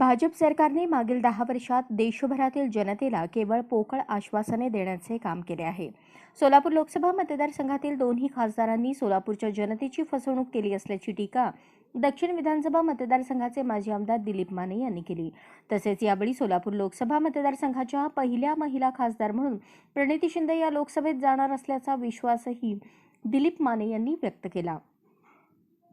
भाजप सरकारने मागील दहा वर्षात देशभरातील जनतेला केवळ पोकळ आश्वासने देण्याचे काम केले आहे. सोलापूर लोकसभा मतदारसंघातील दोन्ही खासदारांनी सोलापूरच्या जनतेची फसवणूक केली असल्याची टीका दक्षिण विधानसभा मतदारसंघाचे माजी आमदार दिलीप माने यांनी केली. तसेच यावेळी सोलापूर लोकसभा मतदारसंघाच्या पहिल्या महिला खासदार म्हणून प्रणिती शिंदे या लोकसभेत जाणार असल्याचा विश्वासही दिलीप माने यांनी व्यक्त केला.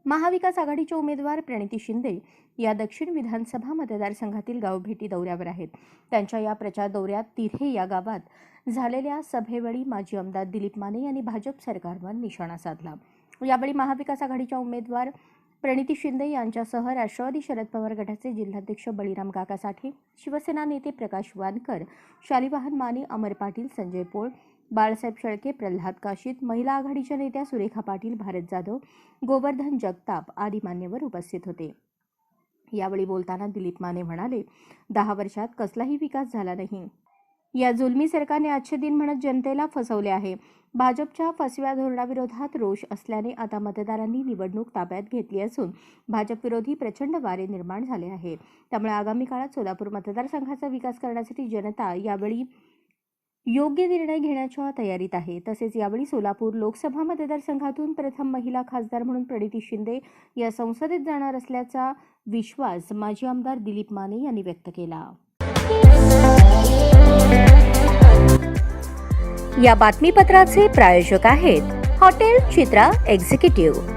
महाविकास आघाडीचे उमेदवार प्रणिती शिंदे या दक्षिण विधानसभा मतदारसंघातील गावभेटी दौऱ्यावर आहेत. त्यांच्या या प्रचार दौऱ्यात तिऱ्हे या गावात झालेल्या सभेवेळी माजी आमदार दिलीप माने यांनी भाजप सरकारवर निशाणा साधला. यावेळी महाविकास आघाडीच्या उमेदवार प्रणिती शिंदे यांच्यासह राष्ट्रवादी शरद पवार गटाचे जिल्हाध्यक्ष बळीराम काका साठे शिवसेना नेते प्रकाश वानकर शालिवाहन माने अमर पाटील संजय पोळ बाळासाहेब शेळके प्रल्हाद काशीत महिला आघाडीच्या नेत्या सुरेखा पाटील भारत जाधव गोवर्धन जगताप आदी मान्यवर उपस्थित होते. यावेळी बोलताना दिलीप माने म्हणाले दहा वर्षात कसलाही विकास झाला नाही. या जुलमी सरकारने आजचे दिन म्हणत जनतेला फसवले आहे. भाजपच्या फसव्या धोरणाविरोधात रोष असल्याने आता मतदारांनी निवडणूक ताब्यात घेतली असून भाजप विरोधी प्रचंड वारे निर्माण झाले आहे. त्यामुळे आगामी काळात सोलापूर मतदारसंघाचा विकास करण्यासाठी जनता यावेळी योग्य निर्णय घेण्याच्या तयारीत आहे. तसेच यावेळी सोलापूर लोकसभा मतदारसंघातून प्रथम महिला खासदार म्हणून प्रणिती शिंदे या संसदेत जाणार असल्याचा विश्वास माजी आमदार दिलीप माने यांनी व्यक्त केला. या बातमीपत्राचे प्रायोजक आहेत हॉटेल चित्रा एक्झिक्युटिव्ह.